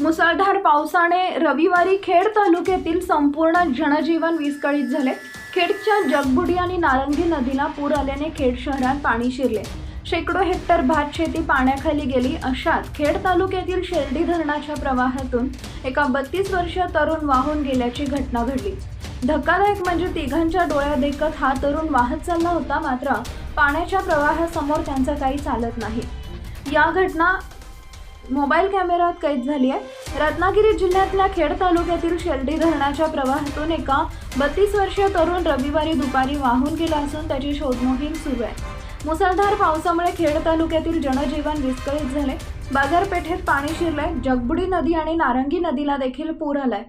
मुसळधार पावसाने रविवारी खेड तालुक्यातील संपूर्ण जनजीवन विस्कळीत झाले. खेडच्या जगबुडी आणि नारंगी नदीला पूर आल्याने खेड शहरात पाणी शिरले. शेकडो हेक्टर भात शेती पाण्याखाली गेली अशात खेड तालुक्यातील शेर्डी धरणाच्या प्रवाहातून एका बत्तीस वर्षीय तरुण वाहून गेल्याची घटना घडली. धक्कादायक म्हणजे तिघांच्या डोळ्यादेखत हा तरुण वाहत चालला होता मात्र पाण्याच्या प्रवाहासमोर त्यांचा काही चालत नाही. या घटना मोबाईल कॅमेऱ्यात कैद झाली आहे. रत्नागिरी जिल्ह्यातल्या खेड तालुक्यातील शेर्डी धरणाच्या प्रवाहातून एका बत्तीस वर्षीय तरुण रविवारी दुपारी वाहून गेला असून त्याची शोधमोहीम सुरू आहे. मुसळधार पावसामुळे खेड तालुक्यातील जनजीवन विस्कळीत झाले. बाजारपेठेत पाणी शिरलंय. जगबुडी नदी आणि नारंगी नदीला देखील पूर आलाय.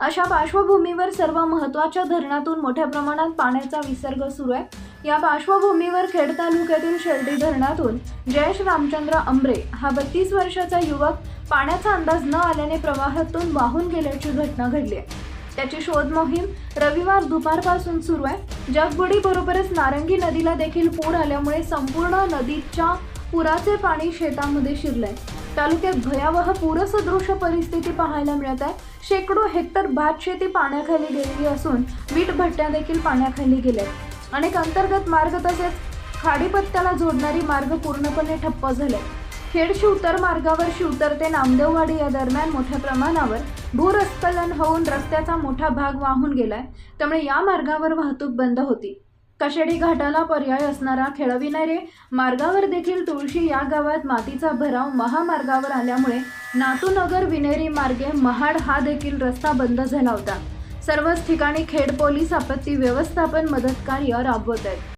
अशा पार्श्वभूमीवर सर्व महत्त्वाच्या धरणातून मोठ्या प्रमाणात पाण्याचा विसर्ग सुरू आहे. या पार्श्वभूमीवर खेड तालुक्यातील शेर्डी धरणातून जयेश रामचंद्र अंब्रे हा बत्तीस वर्षाचा युवक पाण्याचा अंदाज न आल्याने प्रवाहातून वाहून गेल्याची घटना घडली आहे. त्याची शोध मोहीम रविवार दुपारपासून सुरू आहे. जगबुडी बरोबरच नारंगी नदीला देखील पूर आल्यामुळे संपूर्ण नदीच्या पुराचे पाणी शेतामध्ये शिरलंय. तालुक्यात भयावह पूरसदृश परिस्थिती पाहायला मिळत आहे. शेकडो हेक्टर भात शेती पाण्याखाली गेलेली असून वीट भट्ट्या देखील पाण्याखाली गेल्या अनेक अंतर्गत मार्ग तसेच खाडीपत्त्याला जोडणारी मार्ग पूर्णपणे ठप्प झाले. खेड शिवतर मार्गावर शिवतर ते नामदेववाडी या दरम्यान मोठ्या प्रमाणावर भूरस्खलन होऊन रस्त्याचा मोठा भाग वाहून गेलाय. त्यामुळे या मार्गावर वाहतूक बंद होती. कशेडी घाटाला पर्याय असणारा खेळविणारे मार्गावर देखील तुळशी या गावात मातीचा भराव महामार्गावर आल्यामुळे नातूनगर विनेरी मार्गे महाड हा देखील रस्ता बंद झाला होता. सर्वच ठिकाणी खेड पोलीस आपत्ती व्यवस्थापन मदत कार्य राबवत आहेत.